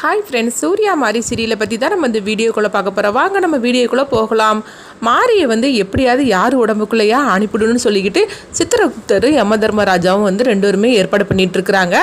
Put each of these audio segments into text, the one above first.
Hi friends Surya மாரி சீரியலை பற்றி தான் நம்ம இந்த வீடியோக்குள்ளே பார்க்க போகிறோம் வாங்க நம்ம வீடியோக்குள்ளே போகலாம். மாரியை வந்து எப்படியாவது யார் உடம்புக்குள்ளேயா அனுப்பிடணும்னு சொல்லிக்கிட்டு சித்திரகுப்தர் யம தர்மராஜாவும் வந்து ரெண்டு பேருமே ஏற்பாடு பண்ணிட்டு இருக்கிறாங்க.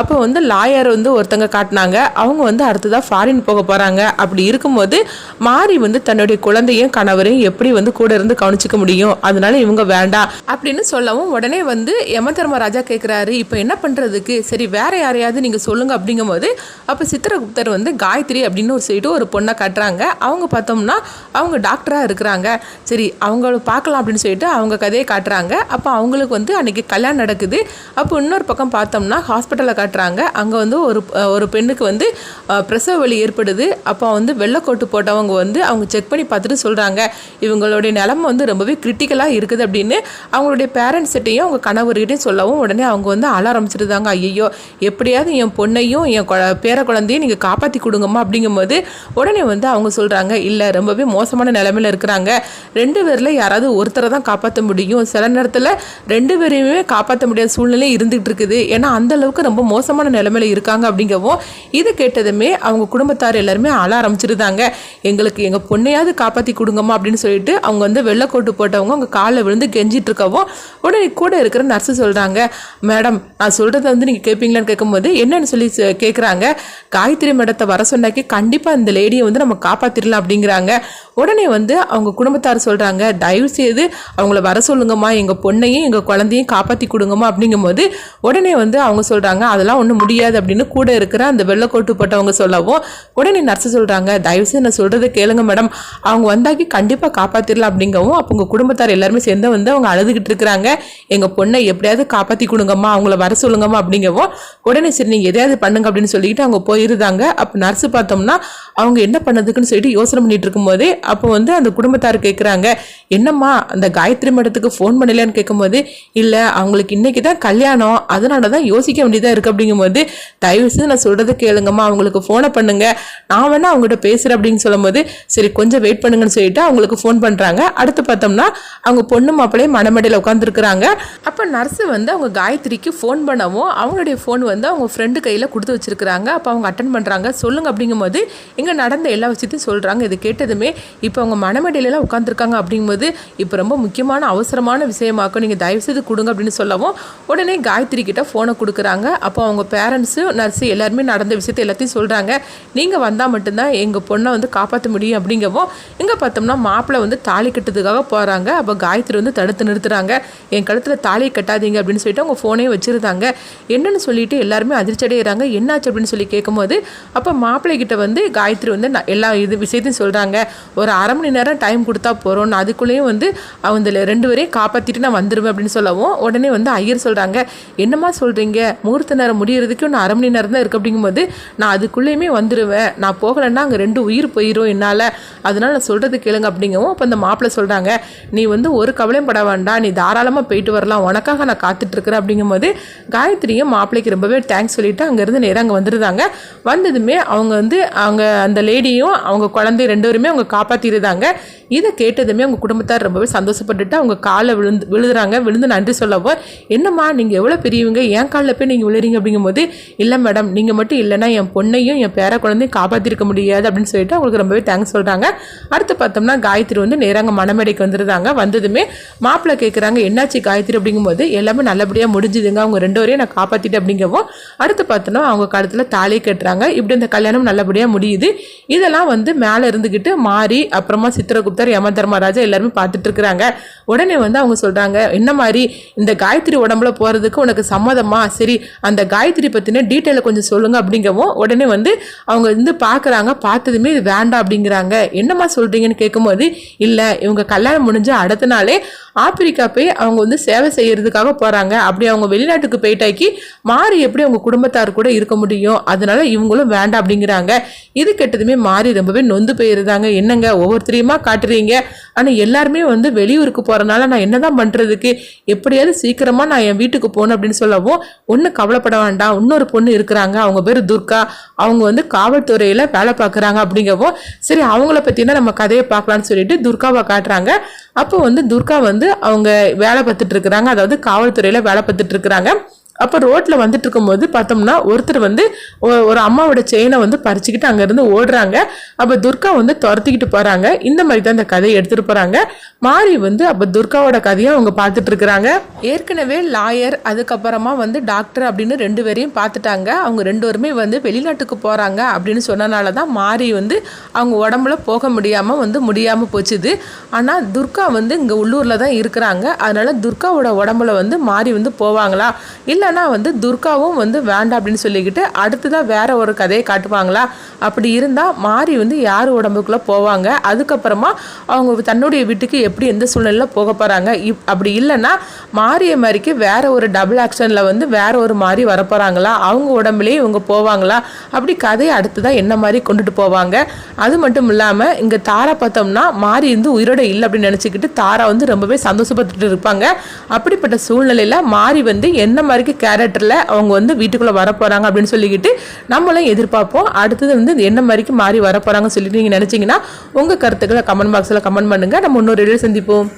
அப்போ வந்து லாயர் வந்து ஒருத்தங்க காட்டினாங்க. அவங்க வந்து அடுத்ததாக ஃபாரின் போக போகிறாங்க அப்படி இருக்கும்போது மாரி வந்து தன்னுடைய குழந்தையும் கணவரையும் எப்படி வந்து கூட இருந்து கவனிச்சிக்க முடியும்? அதனால இவங்க வேண்டாம். அப்படின்னு சொல்லவும் உடனே வந்து யம தர்மராஜா கேட்குறாரு இப்போ என்ன பண்ணுறதுக்கு சரி வேற யாரையாவது நீங்கள் சொல்லுங்க அப்படிங்கும்போது அப்போ சித்திரகுப்தர் வந்து காயத்ரி அப்படின்னு ஒரு சொல்லிட்டு ஒரு பொண்ணை காட்டுறாங்க. அவங்க பார்த்தோம்னா அவங்க டாக்டராக இருக்கிறாங்க. சரி அவங்கள பார்க்கலாம் அப்படின்னு சொல்லிட்டு அவங்க கதையை காட்டுறாங்க. அப்போ அவங்களுக்கு வந்து அன்றைக்கி கல்யாணம் நடக்குது. அப்போ இன்னொரு பக்கம் பார்த்தோம்னா ஹாஸ்பிட்டலில் காட்டுறாங்க. அங்கே வந்து ஒரு ஒரு பெண்ணுக்கு வந்து பிரசவ வலி ஏற்படுது. அப்போ வந்து வெள்ளைக்கோட்டு போட்டவங்க வந்து அவங்க செக் பண்ணி பார்த்துட்டு சொல்கிறாங்க இவங்களுடைய நிலமை வந்து ரொம்பவே கிரிட்டிக்கலாக இருக்குது அப்படின்னு அவங்களுடைய பேரண்ட்ஸ்கிட்டையும் அவங்க கணவர்கிட்டையும் சொல்லவும் உடனே அவங்க வந்து அழ ஆரம்பிச்சிருந்தாங்க ஐயோ எப்படியாவது என் பொண்ணையும் என் பேர குழந்தையும் நீங்கள் காப்பாற்றி கொடுங்கம்மா அப்படிங்கும்போது உடனே வந்து அவங்க சொல்கிறாங்க இல்லை ரொம்பவே மோசமான நிலமையில இருக்கிறாங்க. ரெண்டு பேரில் யாராவது ஒருத்தரை தான் காப்பாற்ற முடியும். சில நேரத்தில் ரெண்டு பேரையுமே காப்பாற்ற முடியாத சூழ்நிலை இருந்துகிட்டு இருக்குது. ஏன்னா அந்த அளவுக்கு ரொம்ப மோசமான நிலமையில இருக்காங்க அப்படிங்கவும் இது கேட்டதுமே அவங்க குடும்பத்தார் எல்லாருமே அழ ஆரம்பிச்சிருந்தாங்க. எங்களுக்கு எங்கள் பொண்ணையாவது காப்பாற்றி கொடுங்கம்மா அப்படின்னு சொல்லிட்டு அவங்க வந்து வெள்ளைக்கோட்டு போட்டவங்க அவங்க காலில் விழுந்து கெஞ்சிட்டு இருக்கவும் உடனே கூட இருக்கிற நர்ஸு சொல்கிறாங்க மேடம் நான் சொல்கிறத வந்து நீங்கள் கேட்பீங்களான்னு கேட்கும்போது என்னன்னு சொல்லி கேட்குறாங்க காய் காயத்ரி மேடத்தை வர சொன்னாக்கி கண்டிப்பாக இந்த லேடியை வந்து நம்ம காப்பாற்றிடலாம் அப்படிங்கிறாங்க. உடனே வந்து அவங்க குடும்பத்தார் சொல்கிறாங்க தயவு செய்து அவங்கள வர சொல்லுங்கம்மா. எங்கள் பொண்ணையும் எங்கள் குழந்தையும் காப்பாற்றி கொடுங்கம்மா. அப்படிங்கும்போது உடனே வந்து அவங்க சொல்கிறாங்க அதெல்லாம் ஒன்றும் முடியாது. அப்படின்னு கூட இருக்கிற அந்த வெள்ளக்கோட்டு போட்டவங்க சொல்லவும் உடனே நர்ஸு சொல்கிறாங்க தயவு செய்து நான் சொல்கிறத கேளுங்க மேடம். அவங்க வந்தாக்கி கண்டிப்பாக காப்பாற்றிடலாம் அப்படிங்கவும் அப்போ உங்கள் குடும்பத்தார் எல்லாருமே சேர்ந்து வந்து அவங்க அழுதுகிட்டு இருக்கிறாங்க. எங்கள் பொண்ணை எப்படியாவது காப்பாற்றி கொடுங்கம்மா. அவங்கள வர சொல்லுங்கம்மா. அப்படிங்கவும் உடனே சரி நீங்கள் எதையாவது பண்ணுங்க அப்படின்னு சொல்லிக்கிட்டு அவங்க போயிருந்தாங்க அப்போ நர்ஸு பார்த்தோம்னா அவங்க என்ன பண்ணதுக்குன்னு சொல்லிட்டு யோசனை பண்ணிட்டு இருக்கும்போதே அப்போ வந்து அந்த குடும்பத்தார் கேட்குறாங்க என்னம்மா அந்த காயத்ரி மடத்துக்கு ஃபோன் பண்ணலையான்னு கேட்கும்போது இல்லை அவங்களுக்கு இன்னைக்கு தான் கல்யாணம் அதனால தான் யோசிக்க வேண்டியதாக இருக்குது அப்படிங்கும்போது தயவுசெய்து நான் சொல்கிறத கேளுங்கம்மா அவங்களுக்கு ஃபோனை பண்ணுங்க. நான் வேணால் அவங்ககிட்ட பேசுகிறேன் அப்படின்னு சொல்லும்போது சரி கொஞ்சம் வெயிட் பண்ணுங்கன்னு சொல்லிட்டு அவங்களுக்கு ஃபோன் பண்ணுறாங்க அடுத்து பார்த்தோம்னா அவங்க பொண்ணு மாப்பிள்ளையே மணமடையில் உட்காந்துருக்குறாங்க அப்போ நர்ஸு வந்து அவங்க காயத்ரிக்கு ஃபோன் பண்ணவும் அவங்களுடைய ஃபோன் வந்து அவங்க ஃப்ரெண்டு கையில் கொடுத்து வச்சுருக்குறாங்க. அப்போ அவங்க அட்டன் பண்ணுறாங்க சொல்லுங்க அப்படிங்கும்போது இங்கே நடந்த எல்லா விஷயத்தையும் சொல்கிறாங்க இது கேட்டதுமே இப்போ அவங்க மனமடையிலலாம் உட்காந்துருக்காங்க அப்படிங்கும்போது இப்போ ரொம்ப முக்கியமான அவசரமான விஷயமாக்கும். நீங்கள் தயவுசெய்து கொடுங்க அப்படின்னு சொல்லவும் உடனே காயத்ரி கிட்ட ஃபோனை கொடுக்குறாங்க. அப்போ அவங்க பேரண்ட்ஸு நர்ஸு எல்லாருமே நடந்த விஷயத்தை எல்லாத்தையும் சொல்கிறாங்க நீங்கள் வந்தால் மட்டும்தான் எங்கள் பொண்ணை வந்து காப்பாற்ற முடியும் அப்படிங்கவும் இங்கே பார்த்தோம்னா மாப்பிள்ளை வந்து தாலி கட்டுறதுக்காக போகிறாங்க அப்போ காயத்ரி வந்து தடுத்து நிறுத்துறாங்க. என் கழுத்தில் தாலியை கட்டாதீங்க அப்படின்னு சொல்லிட்டு அவங்க ஃபோனே வச்சுருந்தாங்க. என்னன்னு சொல்லிட்டு எல்லாருமே அதிர்ச்சி அடைகிறாங்க என்னாச்சு அப்படின்னு சொல்லி கேட்கும்போது அப்போ மாப்பிள்ளை கிட்ட வந்து காயத்ரி வந்து நான் எல்லா இது விஷயத்தையும் சொல்கிறாங்க ஒரு அரை மணி நேரம் டைம் கொடுத்தா போகிறோம் நான் அதுக்குள்ளேயும் வந்து அவங்க ரெண்டு பேரையும் காப்பாற்றிட்டு நான் வந்துடுவேன் அப்படின்னு சொல்லவும் உடனே வந்து ஐயர் சொல்கிறாங்க என்னம்மா சொல்கிறீங்க முகூர்த்த நேரம் முடிகிறதுக்கு இன்னும் அரை மணி நேரம் தான் இருக்குது அப்படிங்கும்போது நான் அதுக்குள்ளேயுமே வந்துடுவேன் நான் போகலைன்னா அங்கே ரெண்டு உயிர் போயிடும் என்னால். அதனால் நான் சொல்கிறது கேளுங்க அப்படிங்கவும் அப்போ அந்த மாப்பிள்ளை சொல்கிறாங்க நீ வந்து ஒரு கவலையும் பட வேண்டாம். நீ தாராளமாக போயிட்டு வரலாம். உனக்காக நான் காத்துட்ருக்கிறேன் அப்படிங்கும்போது காயத்ரியும் மாப்பிள்ளைக்கு ரொம்பவே தேங்க்ஸ் சொல்லிவிட்டு அங்கேருந்து நேராக அங்கே வந்துருந்தாங்க. வந்ததுமே அவங்க வந்து அவங்க அந்த லேடியும் அவங்க குழந்தை ரெண்டு பேருமே அவங்க காப்பாற்றிருந்தாங்க இதை கேட்டதுமே அவங்க குடும்பத்தார் ரொம்பவே சந்தோஷப்பட்டுட்டு அவங்க காலை விழுந்து விழுதுறாங்க. விழுந்து நன்றி சொல்லவோ என்னம்மா நீங்கள் எவ்வளோ பெரியவங்க? என் காலில் போய் நீங்கள் விழுறீங்க? அப்படிங்கும்போது இல்லை மேடம் நீங்கள் மட்டும் இல்லைன்னா என் பொண்ணையும் என் பேர குழந்தையும் காப்பாற்றிருக்க முடியாது. அப்படின்னு சொல்லிட்டு அவங்களுக்கு ரொம்பவே தேங்க்ஸ் சொல்கிறாங்க அடுத்து பார்த்தோம்னா காயத்ரி வந்து நேராங்க மணமேடைக்கு வந்துருந்தாங்க. வந்ததுமே மாப்பிள்ளை கேட்குறாங்க என்னாச்சு காயத்ரி? அப்படிங்கும்போது எல்லாமே நல்லபடியாக முடிஞ்சுதுங்க. அவங்க ரெண்டு வரையும் நான் காப்பாற்றிட்டு அப்படிங்கவும் அடுத்து பார்த்தோன்னா அவங்க காலத்தில் தாலி கட்டுறாங்க. இப்படி இந்த கல்யாணம் நல்லபடியாக முடியுது. இதெல்லாம் வந்து மேலே இருந்துக்கிட்டு மாறி அப்புறமா சித்திரகுப்தர் யம தர்மராஜா எல்லாருமே பார்த்துட்டு இருக்கிறாங்க. உடனே வந்து அவங்க சொல்கிறாங்க என்ன மாதிரி இந்த காயத்ரி உடம்புல போகிறதுக்கு உனக்கு சம்மதமா? சரி அந்த காயத்ரி பற்றின டீட்டெயிலை கொஞ்சம் சொல்லுங்க அப்படிங்கவும் உடனே வந்து அவங்க வந்து பார்க்குறாங்க. பார்த்ததுமே இது வேண்டாம் அப்படிங்கிறாங்க. என்னம்மா சொல்கிறீங்கன்னு கேட்கும்போது இல்லை இவங்க கல்யாணம் முடிஞ்சு அடுத்த நாளே ஆப்பிரிக்கா போய் அவங்க வந்து சேவை செய்கிறதுக்காக போகிறாங்க அப்படி அவங்க வெளிநாட்டுக்கு போயிட்டாக்கி மாறி எப்படி அவங்க குடும்பத்தார் கூட இருக்க முடியும்? அதனால இவங்களும் வேண்டாம் அப்படிங்கிறாங்க. இது கெட்டதுமே மாறி ரொம்பவே நொந்து போயிருந்தாங்க என்னங்க ஒவ்வொருத்தரையுமா காட்டுறீங்க? ஆனால் எல்லாருமே வந்து வெளியூருக்கு போகிறனால நான் என்னதான் பண்ணுறதுக்கு எப்படியாவது சீக்கிரமாக நான் என் வீட்டுக்கு போகணும் அப்படின்னு சொல்லவும் ஒன்றும் கவலைப்பட வேண்டாம். இன்னொரு பொண்ணு இருக்கிறாங்க. அவங்க பேர் துர்கா. அவங்க வந்து காவல்துறையில் வேலை பார்க்குறாங்க அப்படிங்கவும் சரி அவங்கள பற்றினா நம்ம கதையை பார்க்கலான்னு சொல்லிட்டு துர்காவை காட்டுறாங்க. அப்போ வந்து துர்கா வந்து அவங்க வேலை பார்த்துட்டு இருக்கிறாங்க. அதாவது காவல்துறையில் வேலை பார்த்துட்டு இருக்கிறாங்க. அப்போ ரோட்டில் வந்துட்டு இருக்கும்போது பார்த்தோம்னா ஒருத்தர் வந்து ஒரு அம்மாவோட செயினை வந்து பறிச்சுக்கிட்டு அங்கேருந்து ஓடுறாங்க. அப்போ துர்கா வந்து துரத்திக்கிட்டு போகிறாங்க இந்த மாதிரி தான் இந்த கதையை எடுத்துகிட்டு போகிறாங்க மாறி வந்து அப்போ துர்காவோட கதையை அவங்க பார்த்துட்டு இருக்கிறாங்க ஏற்கனவே லாயர் அதுக்கப்புறமா வந்து டாக்டர் அப்படின்னு ரெண்டு பேரையும் பார்த்துட்டாங்க. அவங்க ரெண்டு பேருமே வந்து வெளிநாட்டுக்கு போகிறாங்க அப்படின்னு சொன்னனால தான் மாறி வந்து அவங்க உடம்புல போக முடியாமல் வந்து முடியாமல் போச்சுது. ஆனால் துர்கா வந்து இங்கே உள்ளூரில் தான் இருக்கிறாங்க. அதனால் துர்காவோட உடம்புல வந்து மாறி வந்து போவாங்களா? இல்லை இல்லைன்னா வந்து துர்காவும் வந்து வேண்டாம் அப்படின்னு சொல்லிக்கிட்டு அடுத்ததாக வேற ஒரு கதையை காட்டுவாங்களா? அப்படி இருந்தால் மாறி வந்து யார் உடம்புக்குள்ளே போவாங்க? அதுக்கப்புறமா அவங்க தன்னுடைய வீட்டுக்கு எப்படி எந்த சூழ்நிலையில் போக போகிறாங்க இப் அப்படி இல்லைன்னா மாறிய மாதிரிக்கு வேற ஒரு டபுள் ஆக்ஷனில் வந்து வேற ஒரு மாதிரி வரப்போகிறாங்களா அவங்க உடம்புலேயே இவங்க போவாங்களா? அப்படி கதையை அடுத்ததாக என்ன மாதிரி கொண்டுட்டு போவாங்க? அது மட்டும் இல்லாமல் இங்கே தாரா பார்த்தோம்னா மாறி வந்து உயிரோட இல்லை அப்படின்னு நினச்சிக்கிட்டு தாரா வந்து ரொம்பவே சந்தோஷப்பட்டுட்டு இருப்பாங்க. அப்படிப்பட்ட சூழ்நிலையில் மாறி வந்து என்ன மாதிரிக்கு கேரக்டரில் அவங்க வந்து வீட்டுக்குள்ளே வரப்போகிறாங்க அப்படின்னு சொல்லிக்கிட்டு நம்மளும் எதிர்பார்ப்போம். அடுத்தது வந்து என்ன மாதிரிக்கு மாறி வரப்போகிறாங்கன்னு சொல்லிட்டு நீங்கள் நினச்சிங்கன்னா உங்கள் கருத்துக்களை கமெண்ட் பாக்ஸில் கமெண்ட் பண்ணுங்கள் நம்ம இன்னொரு வீடியோ சந்திப்போம்.